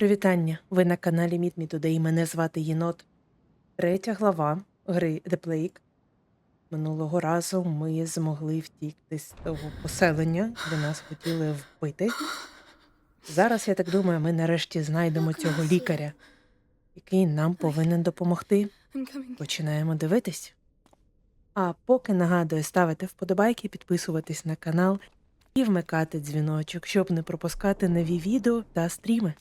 Привітання! Ви на каналі Meet Me Today. Мене звати Єнот. Третя глава гри The Plague. Минулого разу ми змогли втікти з того поселення, де нас хотіли вбити. Зараз, я так думаю, ми нарешті знайдемо цього лікаря, який нам повинен допомогти. Починаємо дивитись. А поки нагадую ставити вподобайки, підписуватись на канал і вмикати дзвіночок, щоб не пропускати нові відео та стріми.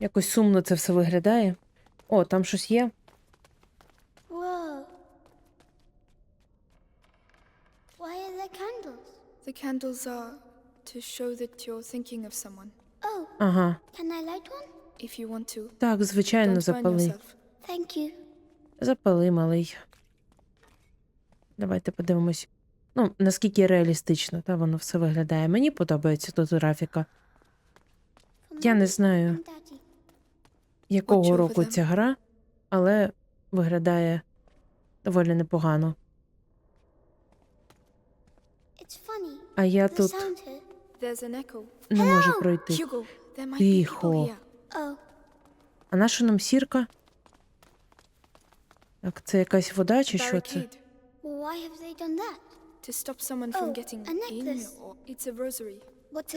Якось сумно це все виглядає. О, там щось є. Whoa. Why are there candles? The candles are to show that you're thinking of someone. Oh, Ага. can I light one? If you want to. Так, звичайно, Don't запали. Thank you. Запали, малий. Давайте подивимось. Ну, наскільки реалістично, та воно все виглядає. Мені подобається тут графіка. Я не знаю, Daddy. Якого року ця гра, але виглядає доволі непогано. А я тут не можу пройти. Тихо. Oh, А наша нам сірка? Так, це якась вода чи що це? Oh,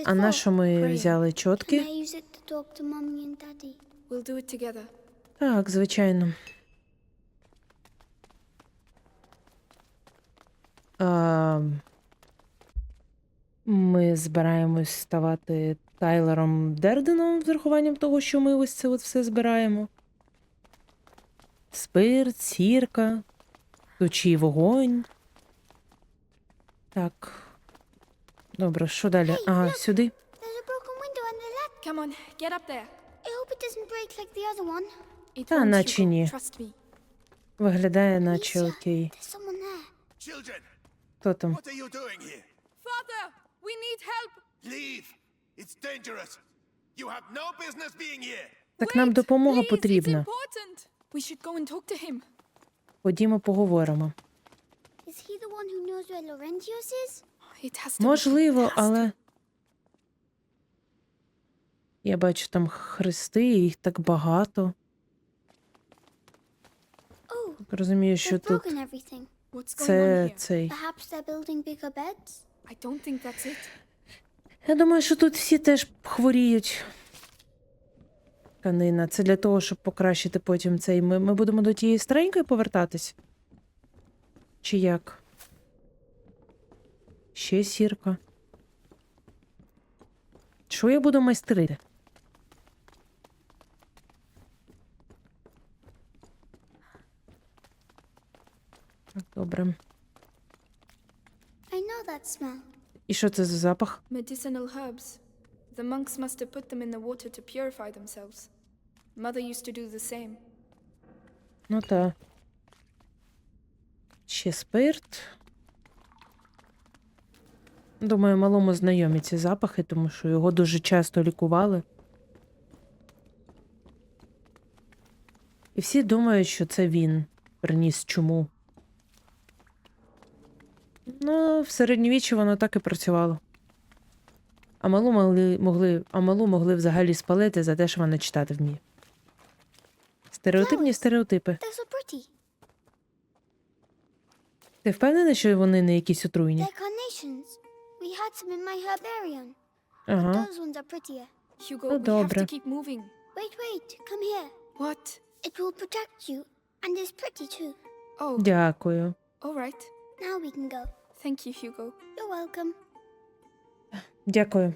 А на що ми взяли чотки? We'll do it together. Так, звичайно. А, ми збираємось ставати Тайлером Дерденом з урахуванням того, що ми ось це от все збираємо. Спирт, сірка, тучий вогонь. Так. Добре, що далі? Ага, сюди. There's a broken window on the left. Come on, get up there. Та, наче ні. Trust me. Виглядає, наче окей. Хто там? what are you doing here? Father, we need help. Leave! It's dangerous. You have no business being here. Так нам допомога потрібна. We should go and talk to him. Ходімо поговоримо. Is he the one who knows where Laurentius is? It has to be. Можливо, It has to. але. Я бачу там хрести, і їх так багато. Oh, Розумію, що тут це цей. Я думаю, що тут всі теж хворіють. Тканина. Це для того, щоб покращити потім цей. Ми, ми будемо до тієї старенької повертатись? Чи як? Ще сірка. Що я буду майстрити? Так, Добре. I know that smell. І що це за запах? Medicinal herbs. The monks must have put them in the water to purify themselves. Mother used to do the same. Ну та. Ще спирт. Думаю, малому знайомі ці запахи, тому що його дуже часто лікували. І всі думають, що це він приніс чуму. Ну, в середньовіччі воно так і працювало. А малу могли, могли, а малу могли взагалі спалити за те, що вона читати вміє. Стереотипні стереотипи. Ти впевнений, що вони не якісь отруйні? Ага. Oh, too. Oh, Дякую. all right. Now we can go. Thank you, Hugo. You're welcome. Дякую.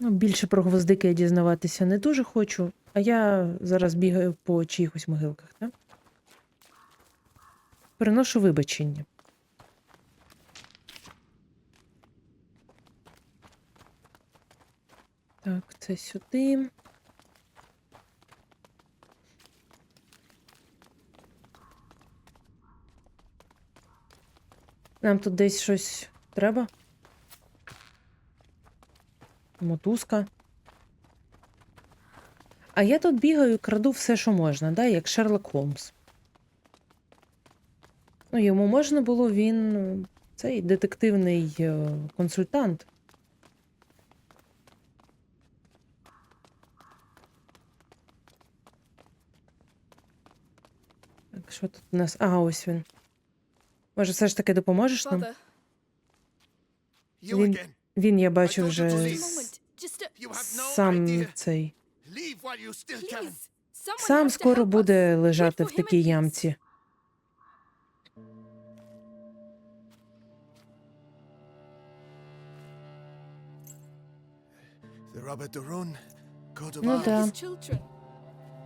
Ну, більше про гвоздики я дізнаватися не дуже хочу, а я зараз бігаю по чиїхось могилках, так? Приношу вибачення. Так, це сюди. Нам тут десь щось треба? Мотузка. А я тут бігаю і краду все, що можна, да, як Шерлок Холмс. Ну, йому можна було, він цей детективний е, консультант. Так, що тут у нас? А, ось він. Може, все ж таки допоможеш нам? Він, він я бачу вже сам цей. Сам скоро буде лежати в такій ямці. Ну да.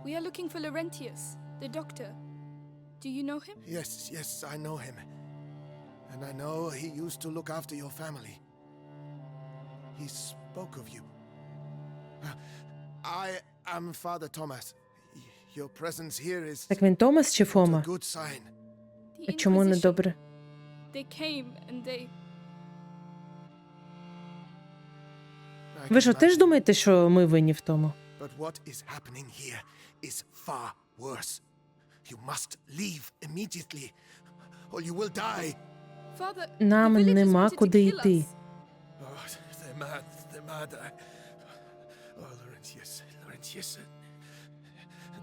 We are looking for Laurentius, the doctor. Do you know him? Yes, yes, I know him. And I know he used to look after your family. He spoke of you. Uh, I am Father Thomas. Your presence here is Так він Томас чи a Фома? good sign. The А чому не Inquisition. добре? They came and they... I Ви can що, теж imagine. думаєте, що ми винні в тому? But what is happening here is far worse. You must leave immediately, or you will die. Нам нема куди йти. Oh.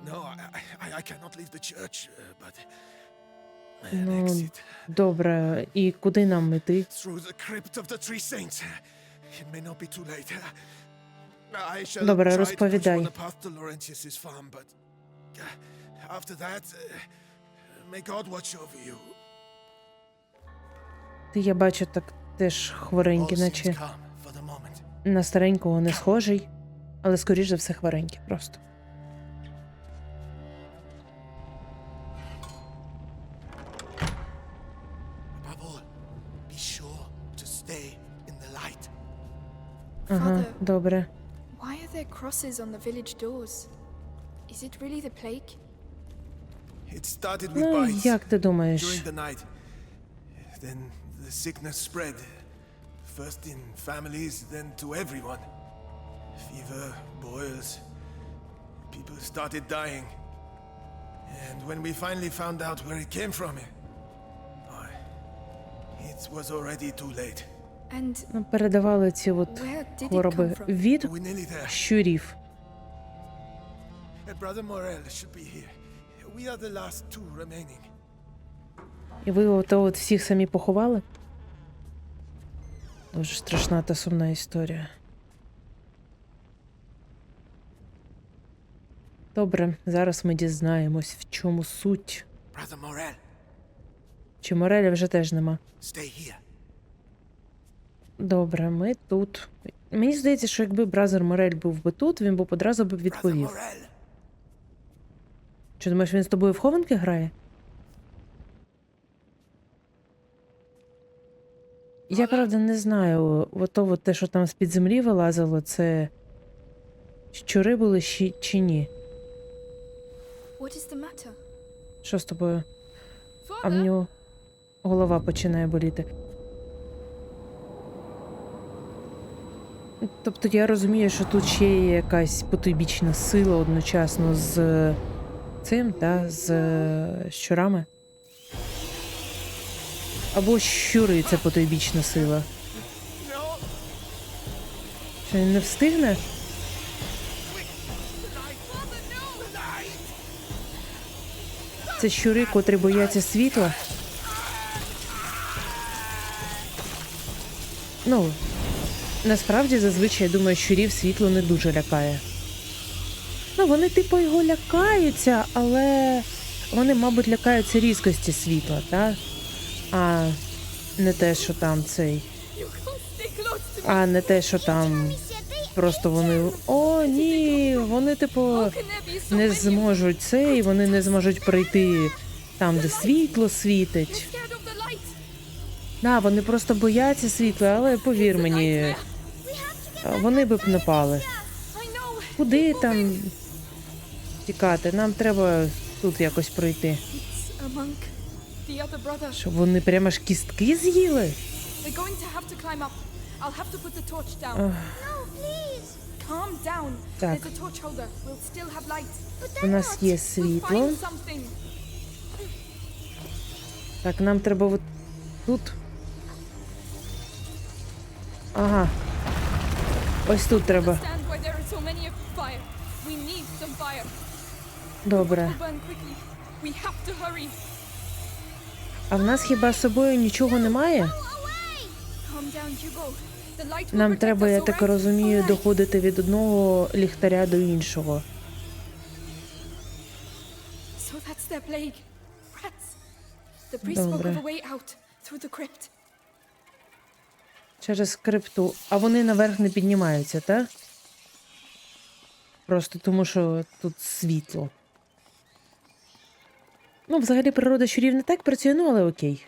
Oh, uh, uh, Ну, добре. І куди нам shall Добре, розповідай. uh, after that, uh, may God watch over you. Ти, я бачу, так теж хворенький, наче на старенького не схожий, але скоріш за все хворенький просто. Ага, добре. why are there crosses on the village doors? Is it really the plague? It started with Ну, bites як ти думаєш? during the night. Then the sickness spread. First in families, then to everyone. Fever, boils. People started dying. And when we finally found out where it came from, oh, it was already too late. And Ну, Передавали ці от хвороби від щурів. Uh, Brother Morel should be here. We are the last two remaining. І ви от всіх самі поховали? Дуже страшна та сумна історія. Добре, зараз ми дізнаємось, в чому суть. Чи Мореля вже теж нема. Добре, ми тут. Мені здається, що якби Бразер Морель був би тут, він би одразу б відповів. Чи думаєш, він з тобою в хованки грає? Я правда не знаю. Ото от те, що там з-під землі вилазило, це щури були щі- чи ні? Що з тобою? А в нього голова починає боліти. Тобто я розумію, що тут ще є якась потойбічна сила одночасно з цим, та, з е, щурами. Або щури це потойбічна сила. Що він не встигне? Це щури, котрі бояться світла. Ну, насправді зазвичай я думаю, щурів світло не дуже лякає. Ну, вони, типу, його лякаються, але вони, мабуть, лякаються різкості світла, так? А не те, що там цей. А не те, що там просто вони. О, ні, вони, типу, не зможуть це, і вони не зможуть пройти там, де світло світить. Да, вони просто бояться світла, але повір мені, вони би б напали. Куди там тікати? Нам треба тут якось пройти. Що вони прямо аж кістки з'їли? Так. У нас є світло. Так, нам треба вот тут. Ага. Ось тут треба. Добре. А в нас хіба з собою нічого немає? Нам треба, я так розумію, доходити від одного ліхтаря до іншого. Добре. Через крипту. А вони наверх не піднімаються, так? Просто тому що тут світло. Ну, взагалі, природа щурів не так працює, ну але окей.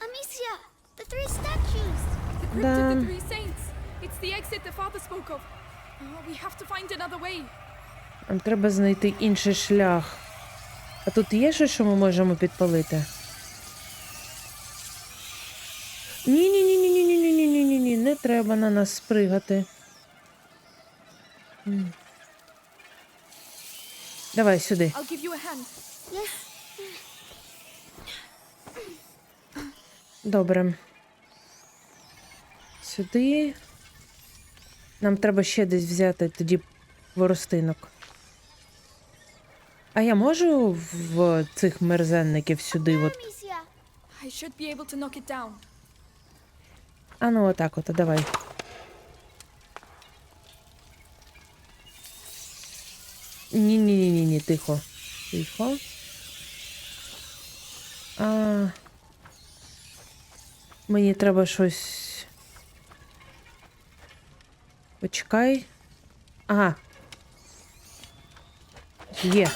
Amicia, the three statues. The crypt Да. of the three saints. It's the exit the father spoke of. Oh, we have to find another way. Нам треба знайти інший шлях. А тут є щось, що ми можемо підпалити? Ні, ні, ні, ні, ні, ні, ні, ні, ні, ні, ні, не треба на нас спригати. Давай сюди. I'll give you a hand. Добре. Сюди. Нам треба ще десь взяти тоді воростинок. А я можу в цих мерзенників сюди от. А ну отак от, давай. Ні, ні, ні, ні, ні, тихо. Тихо. А, Мені треба щось. Почекай. Ага. Є.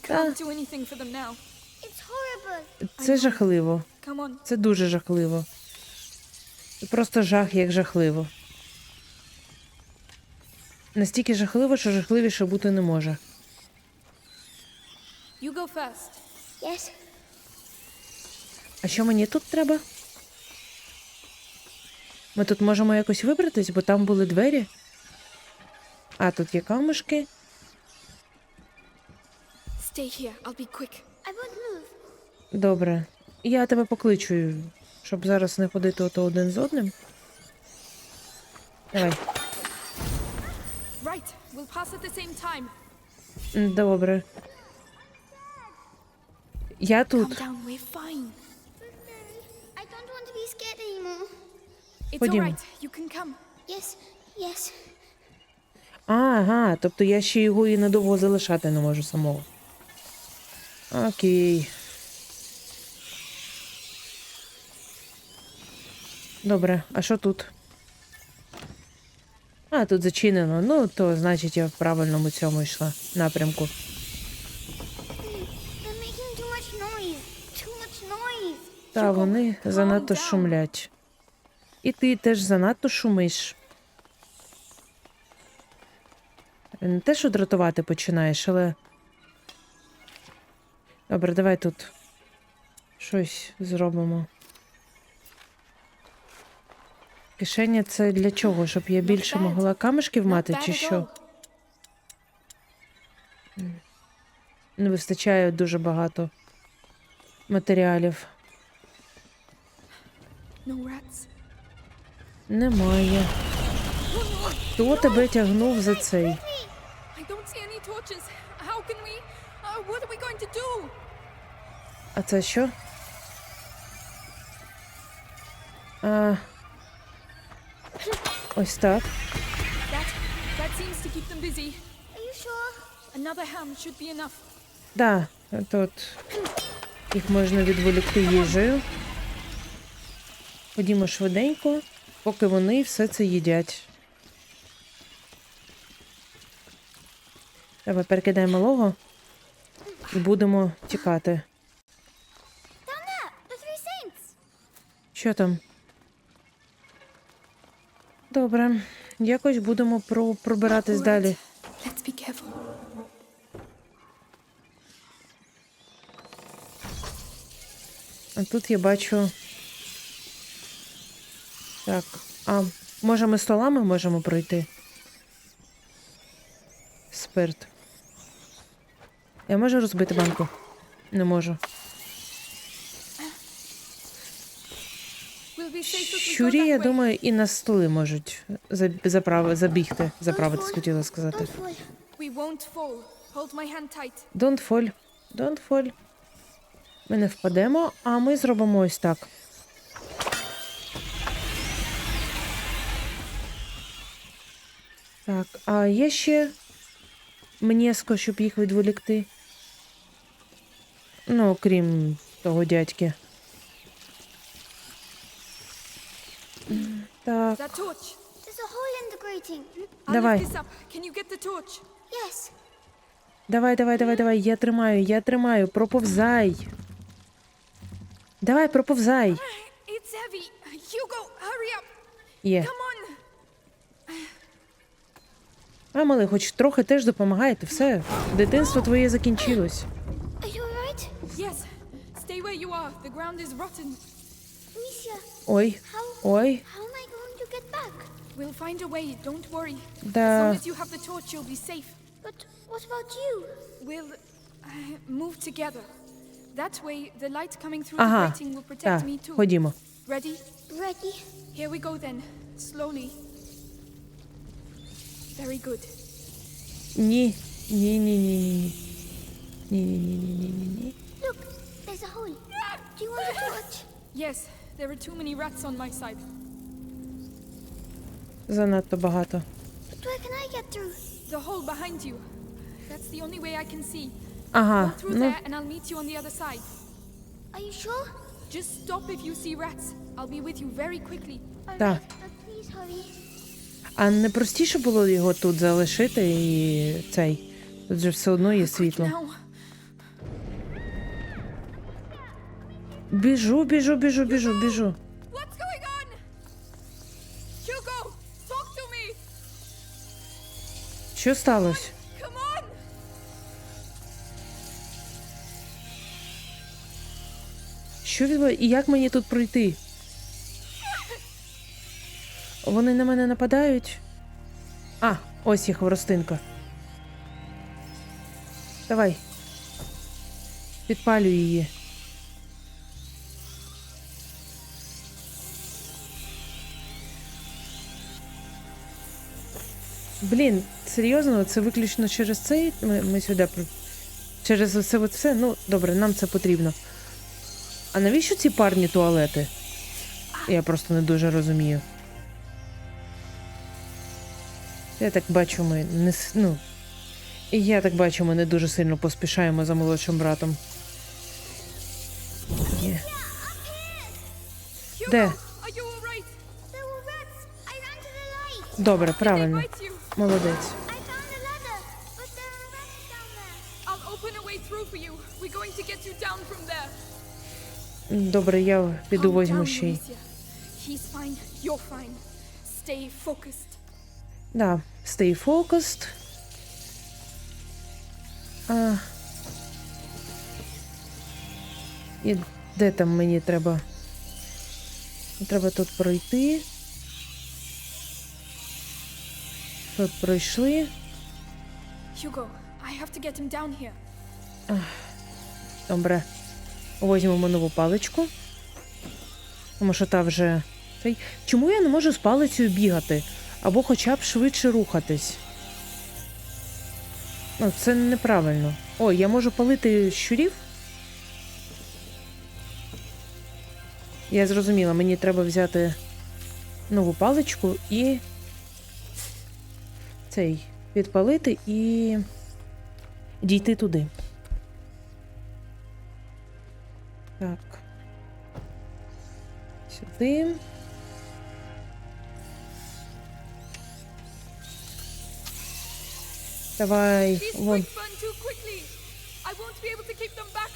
Та. Це жахливо. Це дуже жахливо. Це просто жах, як жахливо. Настільки жахливо, що жахливіше бути не може. You go first. Yes. А що мені тут треба? Ми тут можемо якось вибратись, бо там були двері. А, тут є камушки. Stay here. I'll be quick. I won't move. Добре. Я тебе покличу, щоб зараз не ходити ото один з одним. Давай. Right. We'll pass at the same time. Добре. Anymore. It's Ходімо. Ага, тобто я ще його і надовго залишати не можу самого. Окей. Добре, а що тут? А, тут зачинено. Ну, то значить я в правильному цьому йшла напрямку. Та вони занадто шумлять. І ти теж занадто шумиш. Не те, що дратувати починаєш, але. Добре, давай тут щось зробимо. Кишеня це для чого? Щоб я більше могла камешків мати, чи що? Не вистачає дуже багато матеріалів. Немає. Хто тебе тягнув за цей? А це що? А... Ось так. Да, тут їх можна відволікти їжею. Ходімо швиденько, поки вони все це їдять. Давай перекидаємо малого і будемо тікати. Що там? Добре, якось будемо про- пробиратись далі. А тут я бачу. Так, а може ми столами можемо пройти? Спирт. Я можу розбити банку? Не можу. Щурі, я думаю, і на столи можуть заправи, забігти, заправитись, хотіла сказати. Don't fall. Don't fall. Ми не впадемо, а ми зробимо ось так. Так, а є ще мнєско, щоб їх відволікти. Ну, крім того дядьки. Так, Давай. давай, давай, давай, давай. Я тримаю, я тримаю. Проповзай. Давай, проповзай. Є. Come. А, малий, хоч трохи теж допомагаєте. Все, дитинство твоє закінчилось. Ой, ой? We'll find a way. Don't worry. Да. As long as you have the torch, you'll be safe. But what about you? We'll uh, move together. That way, the light coming through Ага, the grating will protect так, me too. ходімо. Ready? Ready? Here we go then. Slowly. Very good. Ні, ні, ні, ні, ні. Ні, ні, ні, ні, ні, ні, ні. Look, there's a hole. Do you want a torch? Yes, there are too many rats on my side. Занадто багато. But where can I get through? The hole behind you. That's the only way I can see. Go Ага, through ну, there and I'll meet you on the other side. Are you sure? Just stop if you see rats. I'll be with you very quickly. Alright, Да. but please hurry. А не простіше було його тут залишити і цей. Тут же все одно є світло. Біжу, біжу, біжу, біжу, біжу. Що сталося? Що відбувається? І як мені тут пройти? Вони на мене нападають. А, ось їх хворостинка. Давай. Підпалюй її. Блін, серйозно, це виключно через цей. Ми, ми сюди через оце от все. Ну, добре, нам це потрібно. А навіщо ці парні туалети? Я просто не дуже розумію. Я так бачу, ми не с- ну. І я так бачу, ми не дуже сильно поспішаємо за молодшим братом. Є. Hugo, Де? Добре, правильно. Молодець. Добре, я піду возьму ще й. Alicia. He's fine. You're fine. Stay focused. Да, stay focused. А... І де там мені треба? Треба тут пройти. Тут пройшли. Hugo, I have to get him down here. Добре. Возьмемо нову паличку. Тому що та вже. Чому я не можу з палицею бігати? Або хоча б швидше рухатись? Ну, це неправильно. О, я можу палити щурів? Я зрозуміла, мені треба взяти нову паличку і. цей підпалити і дійти туди. Так. Сюди.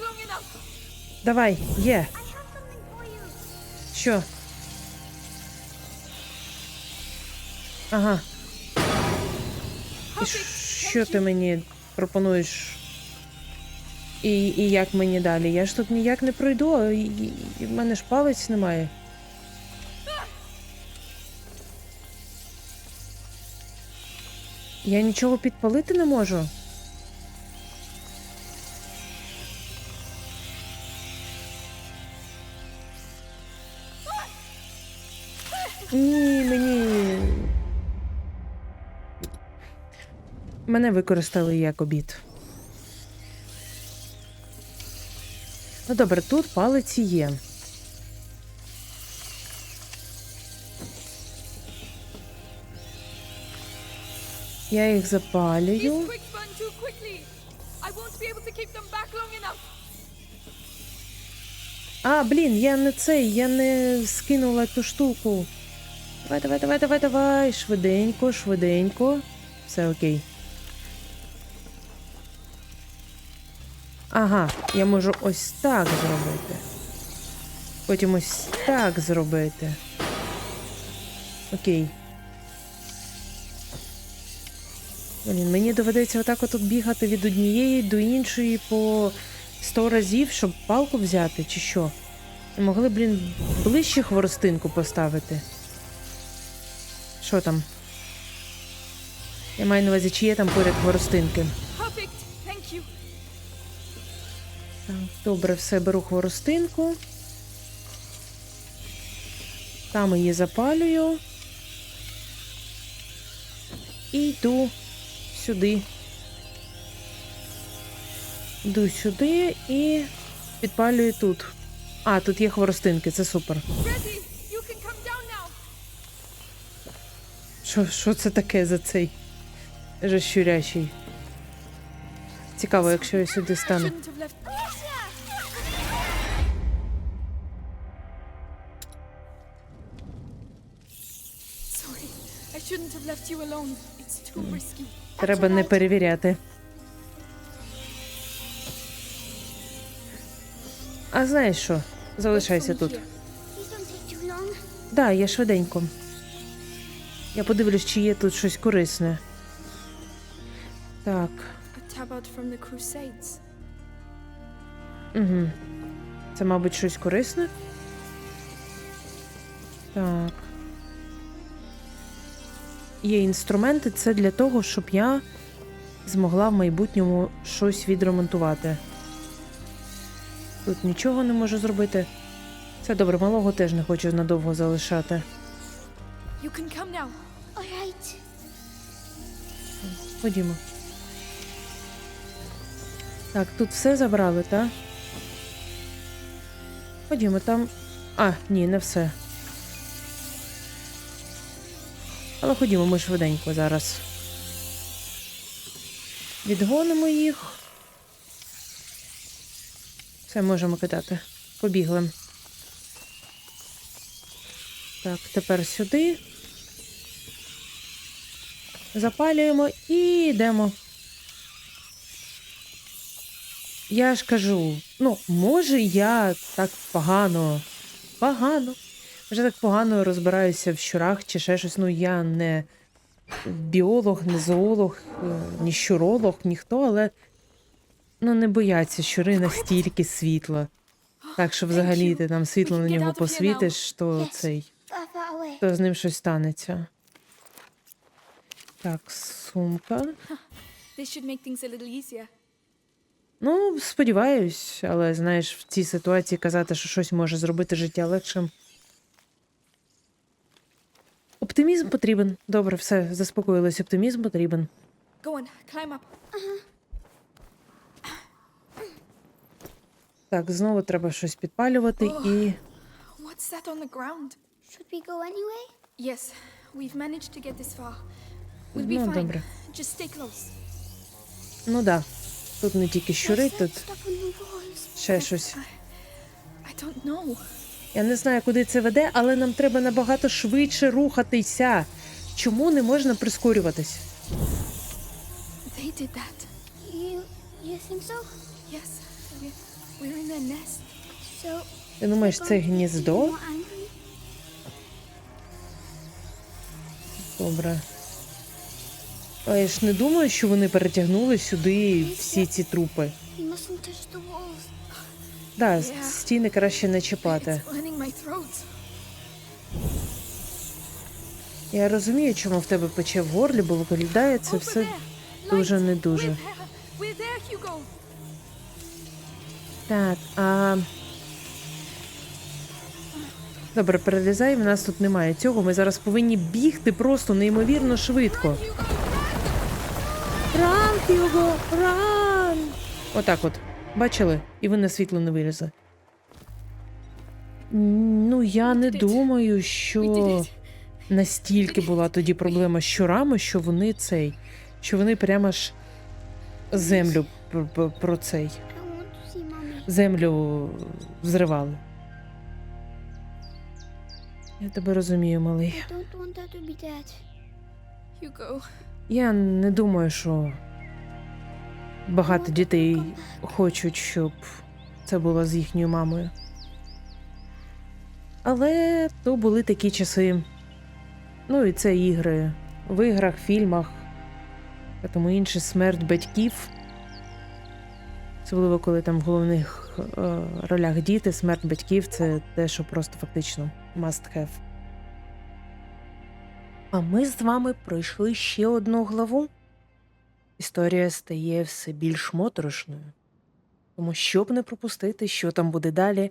Long enough. давай, є. Що? Ага. І що ти мені пропонуєш? І, і як мені далі? Я ж тут ніяк не пройду, і, і, і в мене ж палець немає. Я нічого підпалити не можу. Ні, мені. Мене використали як обід. Ну добре, тут палиці є. Back long enough. А, блін, я не цей, я не скинула ту штуку. Давай, давай, давай, давай, давай. Швиденько, швиденько. Все окей. Ага, я можу ось так зробити. Потім ось так зробити. Окей. Блін, мені доведеться отак отут бігати від однієї до іншої по сто разів, щоб палку взяти, чи що? Могли, блін, ближче хворостинку поставити. Що там? Я маю на увазі, чи є там поряд хворостинки. Так, добре, все, беру хворостинку. Там її запалюю. І йду сюди. Йду сюди і підпалюю тут. А, тут є хворостинки, це супер. Що, що це таке за цей жащурящий? Цікаво, якщо я сюди стану. Треба не перевіряти. А знаєш що? Залишайся тут. Да, я швиденько. Я подивлюсь, чи є тут щось корисне. Так. Угу. Це, мабуть, щось корисне. Так. Є інструменти, це для того, щоб я змогла в майбутньому щось відремонтувати. Тут нічого не можу зробити. Це добре, малого теж не хочу надовго залишати. You can come now. Alright. Ходімо. Так, тут все забрали, так? Ходімо, там. А, ні, не все. Але ходімо, ми швиденько зараз. Відгонимо їх. Все можемо кидати. Побігли. Так, тепер сюди. Запалюємо і йдемо. Я ж кажу, ну, може, я так погано, погано. Вже так погано розбираюся в щурах чи ще щось. Ну, я не біолог, не зоолог, е, ні щуролог, ніхто, але ну, не бояться щури настільки світла. Так що взагалі ти там світло на нього посвітиш, то цей то з ним щось станеться. Так, сумка. Ну, сподіваюсь, але знаєш, в цій ситуації казати, що щось може зробити життя легшим. Оптимізм потрібен. Добре, все, заспокоїлась. Оптимізм потрібен. Go on, climb up. Так, знову треба щось підпалювати і. What's that on the ground? Should we go anyway? Yes, we've managed to get this far. We'll be Ну, fine. добре. Just stay close. Ну да. Тут не тільки щури, What's that тут stuff on the walls? ще щось. I don't know. Я не знаю, куди це веде, але нам треба набагато швидше рухатися. Чому не можна прискорюватись? They did that. You, you think so? Yes, we're, we're in their nest. So. Ти думаєш, це гніздо? Добре. А я ж не думаю, що вони перетягнули сюди всі ці трупи. We mustn't touch the walls. Да, стіни краще не чіпати. Я розумію, чому в тебе пече в горлі, бо виглядає це все дуже не дуже. Так, а. Добре, перелізай, в нас тут немає цього. Ми зараз повинні бігти просто неймовірно швидко. Ран, Хьюго! Ран! Отак от. Бачили? І ви на світло не вилізли. Ну, я не думаю, що настільки була тоді проблема з щурами, що вони цей, що вони прямо ж землю про, цей, землю зривали. Я тебе розумію, малий. Я не думаю, що багато дітей хочуть, щоб це було з їхньою мамою. Але то були такі часи. Ну і це ігри в іграх, фільмах, та тому інше смерть батьків. Особливо, коли там в головних е, ролях діти, смерть батьків це те, що просто фактично must have. А ми з вами пройшли ще одну главу. Історія стає все більш моторошною. Тому щоб не пропустити, що там буде далі,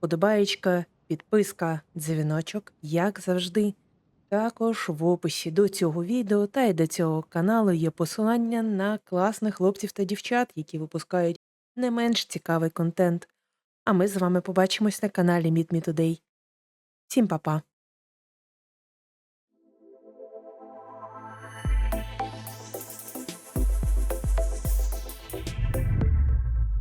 подобаєчка, підписка, дзвіночок, як завжди. Також в описі до цього відео та й до цього каналу є посилання на класних хлопців та дівчат, які випускають не менш цікавий контент. А ми з вами побачимось на каналі Meet Me Today. Всім па-па!